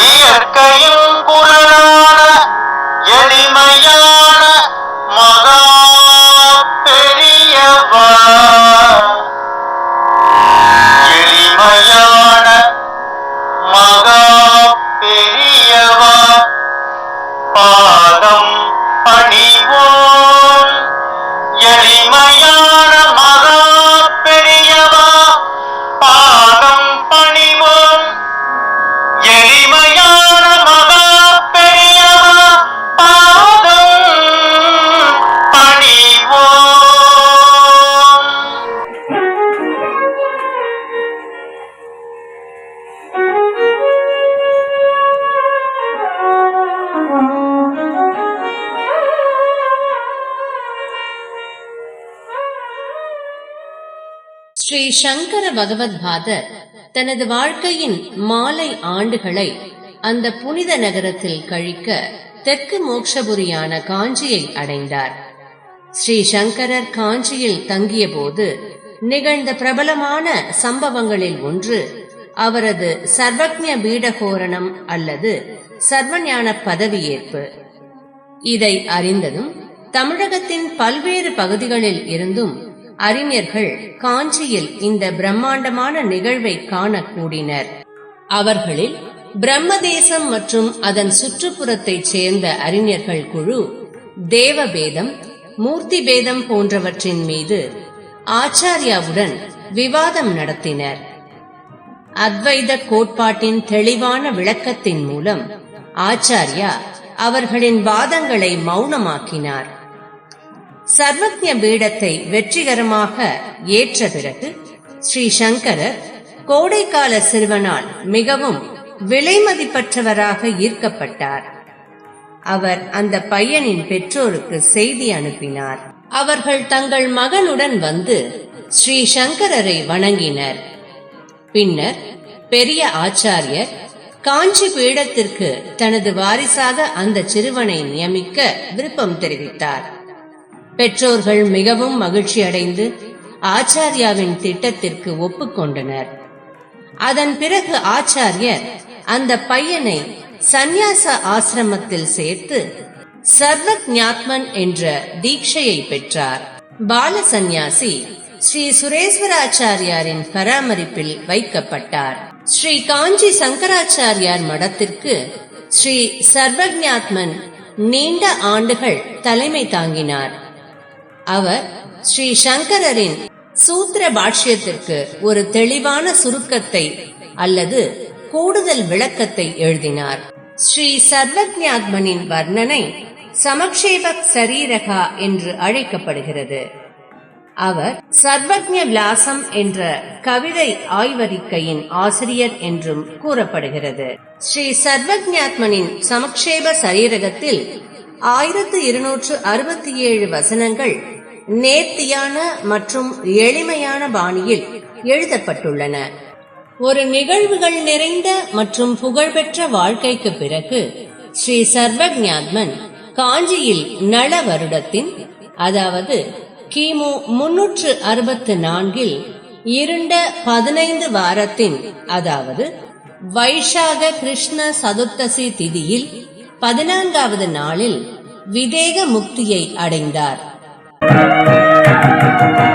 வியர்க்கையின் குரலான ஸ்ரீ சங்கர பகவத்பாதர் தனது வாழ்க்கையின் மாலை ஆண்டுகளை அந்த புனித நகரத்தில் கழிக்க தெற்கு மோக்ஷபுரியான காஞ்சியை அடைந்தார். ஸ்ரீ சங்கரர் காஞ்சியில் தங்கியபோது நிகழ்ந்த பிரபலமான சம்பவங்களில் ஒன்று அவரது சர்வஜ்ஞ பீடகோரணம் அல்லது சர்வஞான பதவியேற்பு. இதை அறிந்ததும் தமிழகத்தின் பல்வேறு பகுதிகளில் இருந்தும் அறிஞர்கள் காஞ்சியில் இந்த பிரம்மாண்டமான நிகழ்வை காண கூடினர் அவர்களில் பிரம்மதேசம் மற்றும் அதன் சுற்றுப்புறத்தைச் சேர்ந்த அறிஞர்கள் குழு தேவபேதம் மூர்த்தி பேதம் போன்றவற்றின் மீது ஆச்சாரியாவுடன் விவாதம் நடத்தினர். அத்வைத கோட்பாட்டின் தெளிவான விளக்கத்தின் மூலம் ஆச்சாரியா அவர்களின் வாதங்களை மௌனமாக்கினார். சர்வஜ பீடத்தை வெற்றிகரமாக ஏற்ற பிறகு ஸ்ரீ சங்கரர் கோடைக்கால சிறுவனால் மிகவும் விலைமதிப்பற்றவராக ஈர்க்கப்பட்டார். அவர் அந்த பையனின் பெற்றோருக்கு செய்தி அனுப்பினார். அவர்கள் தங்கள் மகனுடன் வந்து ஸ்ரீ சங்கரரை வணங்கினர். பின்னர் பெரிய ஆச்சாரியர் காஞ்சி பீடத்திற்கு தனது வாரிசாக அந்த சிறுவனை நியமிக்க விருப்பம் தெரிவித்தார். பெற்றோர்கள் மிகவும் மகிழ்ச்சி அடைந்து ஆச்சாரியாவின் திட்டத்திற்கு ஒப்புக்கொண்டனர் அதன் பிறகு ஆச்சாரியர் அந்த பையனை சந்நியாச ஆசிரமத்தில் சேர்த்து சர்வக்ஞாத்மன் என்ற தீட்சையை பெற்றார். பால சந்நியாசி ஸ்ரீ சுரேஸ்வராச்சாரியாரின் பராமரிப்பில் வைக்கப்பட்டார். ஸ்ரீ காஞ்சி சங்கராச்சாரியார் மடத்திற்கு ஸ்ரீ சர்வஜாத்மன் நீண்ட ஆண்டுகள் தலைமை தாங்கினார். அவர் ஸ்ரீ சங்கரரின் சூத்திர பாஷ்யத்திற்கு ஒரு தெளிவான சுருக்கத்தை அல்லது கூடுதல் விளக்கத்தை எழுதினார். ஸ்ரீ சர்வஜாத்மனின் வர்ணனை சமக்ஷேபக் சரீரகா என்று அழைக்கப்படுகிறது. அவர் சர்வஜ விலாசம் என்ற கவிதை ஆய்வறிக்கையின் ஆசிரியர் என்றும் கூறப்படுகிறது. ஸ்ரீ சர்வஜாத்மனின் சமக்ஷேப சரீரகத்தில் ஆயிரத்து இருநூற்று அறுபத்தி ஏழு வசனங்கள் நேர்த்தியான மற்றும் எளிமையான பாணியில் எழுதப்பட்டுள்ளன. ஒரு நிகழ்வுகள் நிறைந்த மற்றும் புகழ்பெற்ற வாழ்க்கைக்கு பிறகு ஸ்ரீ சர்வஜாத்மன் காஞ்சியில் நல வருடத்தின் அதாவது கிமு முன்னூற்று அறுபத்து நான்கில் இருண்ட பதினைந்து வாரத்தின் அதாவது வைஷாக கிருஷ்ண சதுர்த்தசி திதியில் பதினான்காவது நாளில் விதேக முக்தியை அடைந்தார். ¡Gracias!